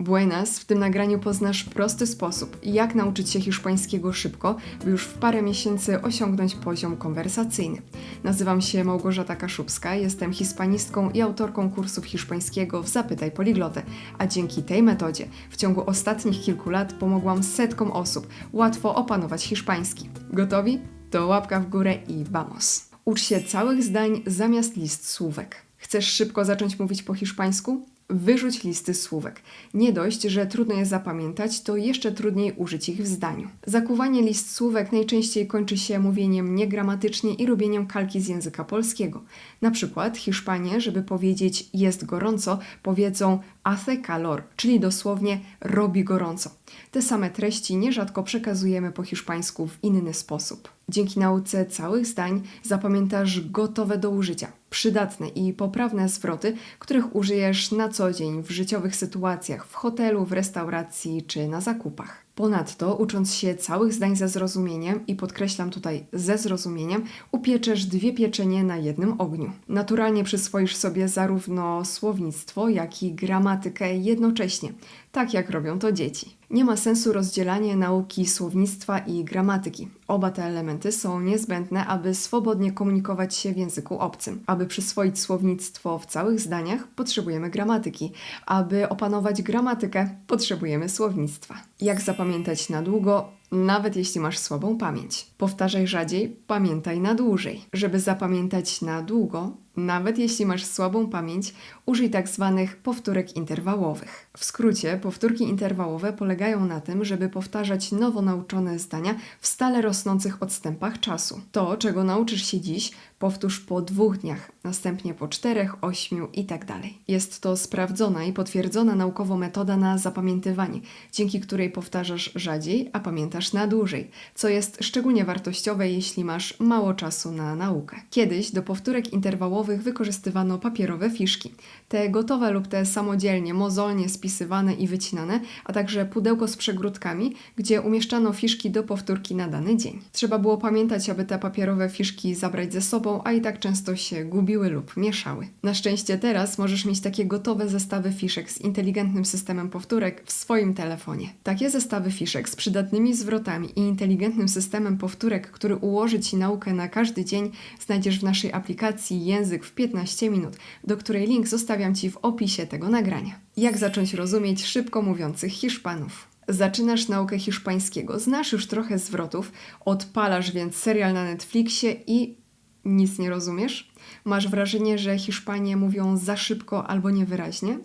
Buenas, w tym nagraniu poznasz prosty sposób, jak nauczyć się hiszpańskiego szybko, by już w parę miesięcy osiągnąć poziom konwersacyjny. Nazywam się Małgorzata Kaszubska, jestem hispanistką i autorką kursów hiszpańskiego w Zapytaj Poliglotę, a dzięki tej metodzie w ciągu ostatnich kilku lat pomogłam setkom osób łatwo opanować hiszpański. Gotowi? To łapka w górę i vamos! Ucz się całych zdań zamiast list słówek. Chcesz szybko zacząć mówić po hiszpańsku? Wyrzuć listy słówek. Nie dość, że trudno je zapamiętać, to jeszcze trudniej użyć ich w zdaniu. Zakuwanie list słówek najczęściej kończy się mówieniem niegramatycznie i robieniem kalki z języka polskiego. Na przykład Hiszpanie, żeby powiedzieć jest gorąco, powiedzą hace calor, czyli dosłownie robi gorąco. Te same treści nierzadko przekazujemy po hiszpańsku w inny sposób. Dzięki nauce całych zdań zapamiętasz gotowe do użycia, przydatne i poprawne zwroty, których użyjesz na co dzień w życiowych sytuacjach, w hotelu, w restauracji czy na zakupach. Ponadto, ucząc się całych zdań ze zrozumieniem, i podkreślam tutaj ze zrozumieniem, upieczesz dwie pieczenie na jednym ogniu. Naturalnie przyswoisz sobie zarówno słownictwo, jak i gramatykę jednocześnie, tak jak robią to dzieci. Nie ma sensu rozdzielanie nauki słownictwa i gramatyki. Oba te elementy są niezbędne, aby swobodnie komunikować się w języku obcym. Aby przyswoić słownictwo w całych zdaniach, potrzebujemy gramatyki. Aby opanować gramatykę, potrzebujemy słownictwa. Jak zapamiętać na długo, nawet jeśli masz słabą pamięć? Powtarzaj rzadziej, pamiętaj na dłużej. Żeby zapamiętać na długo, nawet jeśli masz słabą pamięć, użyj tak zwanych powtórek interwałowych. W skrócie, powtórki interwałowe polegają na tym, żeby powtarzać nowo nauczone zdania w stale rosnących odstępach czasu. To, czego nauczysz się dziś, powtórz po dwóch dniach, następnie po czterech, ośmiu i tak. Jest to sprawdzona i potwierdzona naukowo metoda na zapamiętywanie, dzięki której powtarzasz rzadziej, a pamiętasz na dłużej, co jest szczególnie wartościowe, jeśli masz mało czasu na naukę. Kiedyś do powtórek interwałowych wykorzystywano papierowe fiszki. Te gotowe lub te samodzielnie, mozolnie spisywane i wycinane, a także pudełko z przegródkami, gdzie umieszczano fiszki do powtórki na dany dzień. Trzeba było pamiętać, aby te papierowe fiszki zabrać ze sobą, a i tak często się gubiły lub mieszały. Na szczęście teraz możesz mieć takie gotowe zestawy fiszek z inteligentnym systemem powtórek w swoim telefonie. Takie zestawy fiszek z przydatnymi zwrotami i inteligentnym systemem powtórek, który ułoży Ci naukę na każdy dzień, znajdziesz w naszej aplikacji Język w 15 minut, do której link zostawiam Ci w opisie tego nagrania. Jak zacząć rozumieć szybko mówiących Hiszpanów? Zaczynasz naukę hiszpańskiego, znasz już trochę zwrotów, odpalasz więc serial na Netflixie i nic nie rozumiesz? Masz wrażenie, że Hiszpanie mówią za szybko albo niewyraźnie?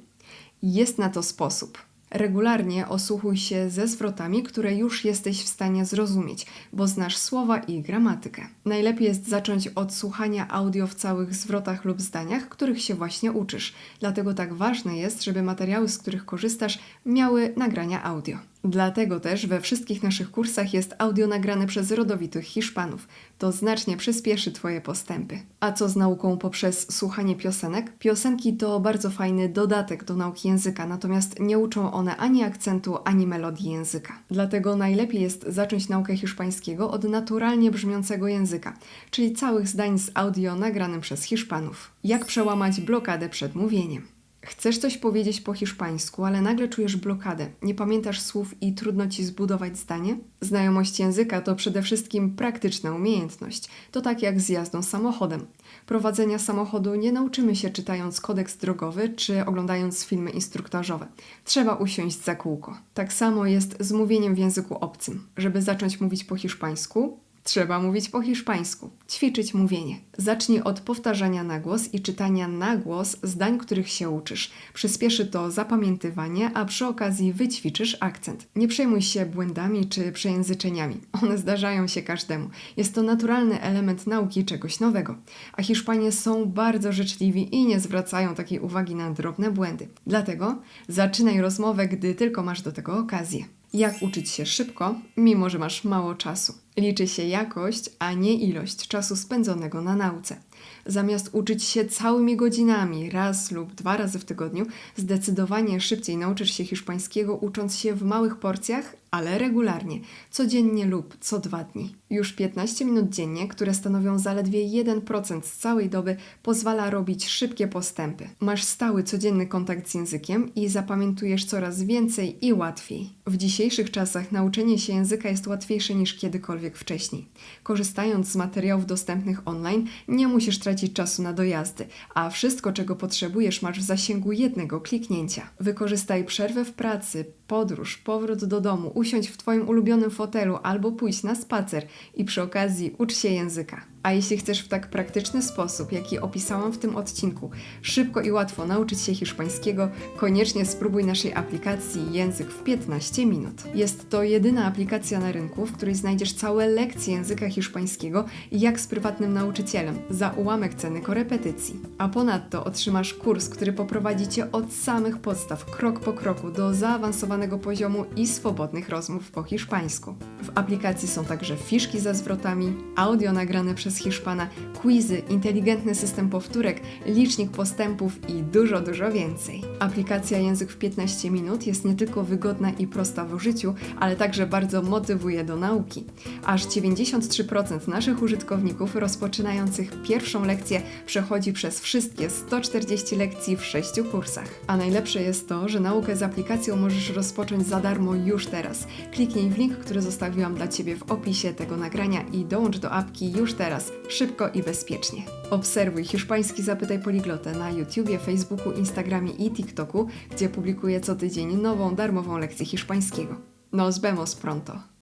Jest na to sposób. Regularnie osłuchuj się ze zwrotami, które już jesteś w stanie zrozumieć, bo znasz słowa i gramatykę. Najlepiej jest zacząć od słuchania audio w całych zwrotach lub zdaniach, których się właśnie uczysz. Dlatego tak ważne jest, żeby materiały, z których korzystasz, miały nagrania audio. Dlatego też we wszystkich naszych kursach jest audio nagrane przez rodowitych Hiszpanów. To znacznie przyspieszy Twoje postępy. A co z nauką poprzez słuchanie piosenek? Piosenki to bardzo fajny dodatek do nauki języka, natomiast nie uczą one ani akcentu, ani melodii języka. Dlatego najlepiej jest zacząć naukę hiszpańskiego od naturalnie brzmiącego języka, czyli całych zdań z audio nagranym przez Hiszpanów. Jak przełamać blokadę przed mówieniem? Chcesz coś powiedzieć po hiszpańsku, ale nagle czujesz blokadę, nie pamiętasz słów i trudno ci zbudować zdanie? Znajomość języka to przede wszystkim praktyczna umiejętność. To tak jak z jazdą samochodem. Prowadzenia samochodu nie nauczymy się czytając kodeks drogowy czy oglądając filmy instruktażowe. Trzeba usiąść za kółko. Tak samo jest z mówieniem w języku obcym. Żeby zacząć mówić po hiszpańsku, Trzeba mówić po hiszpańsku, ćwiczyć mówienie. Zacznij od powtarzania na głos i czytania na głos zdań, których się uczysz. Przyspieszy to zapamiętywanie, a przy okazji wyćwiczysz akcent. Nie przejmuj się błędami czy przejęzyczeniami. One zdarzają się każdemu. Jest to naturalny element nauki czegoś nowego. A Hiszpanie są bardzo życzliwi i nie zwracają takiej uwagi na drobne błędy. Dlatego zaczynaj rozmowę, gdy tylko masz do tego okazję. Jak uczyć się szybko, mimo że masz mało czasu? Liczy się jakość, a nie ilość czasu spędzonego na nauce. Zamiast uczyć się całymi godzinami, raz lub dwa razy w tygodniu, zdecydowanie szybciej nauczysz się hiszpańskiego ucząc się w małych porcjach, ale regularnie, codziennie lub co dwa dni. Już 15 minut dziennie, które stanowią zaledwie 1% z całej doby, pozwala robić szybkie postępy. Masz stały codzienny kontakt z językiem i zapamiętujesz coraz więcej i łatwiej. W dzisiejszych czasach nauczenie się języka jest łatwiejsze niż kiedykolwiek wcześniej. Korzystając z materiałów dostępnych online, nie musisz tracić czasu na dojazdy, a wszystko, czego potrzebujesz, masz w zasięgu jednego kliknięcia. Wykorzystaj przerwę w pracy, podróż, powrót do domu, usiądź w Twoim ulubionym fotelu albo pójść na spacer i przy okazji ucz się języka. A jeśli chcesz w tak praktyczny sposób, jaki opisałam w tym odcinku, szybko i łatwo nauczyć się hiszpańskiego, koniecznie spróbuj naszej aplikacji Język w 15 minut. Jest to jedyna aplikacja na rynku, w której znajdziesz całe lekcje języka hiszpańskiego jak z prywatnym nauczycielem za ułamek ceny korepetycji. A ponadto otrzymasz kurs, który poprowadzi Cię od samych podstaw, krok po kroku, do zaawansowanego poziomu i swobodnych rozmów po hiszpańsku. W aplikacji są także fiszki ze zwrotami, audio nagrane przez Hiszpana, quizy, inteligentny system powtórek, licznik postępów i dużo, dużo więcej. Aplikacja Język w 15 minut jest nie tylko wygodna i prosta w użyciu, ale także bardzo motywuje do nauki. Aż 93% naszych użytkowników rozpoczynających pierwszą lekcję przechodzi przez wszystkie 140 lekcji w 6 kursach. A najlepsze jest to, że naukę z aplikacją możesz rozpocząć za darmo już teraz. Kliknij w link, który zostawiłam dla Ciebie w opisie tego nagrania i dołącz do apki już teraz, szybko i bezpiecznie. Obserwuj hiszpański Zapytaj Poliglotę na YouTubie, Facebooku, Instagramie i TikToku, gdzie publikuję co tydzień nową darmową lekcję hiszpańskiego. Nos vemos pronto!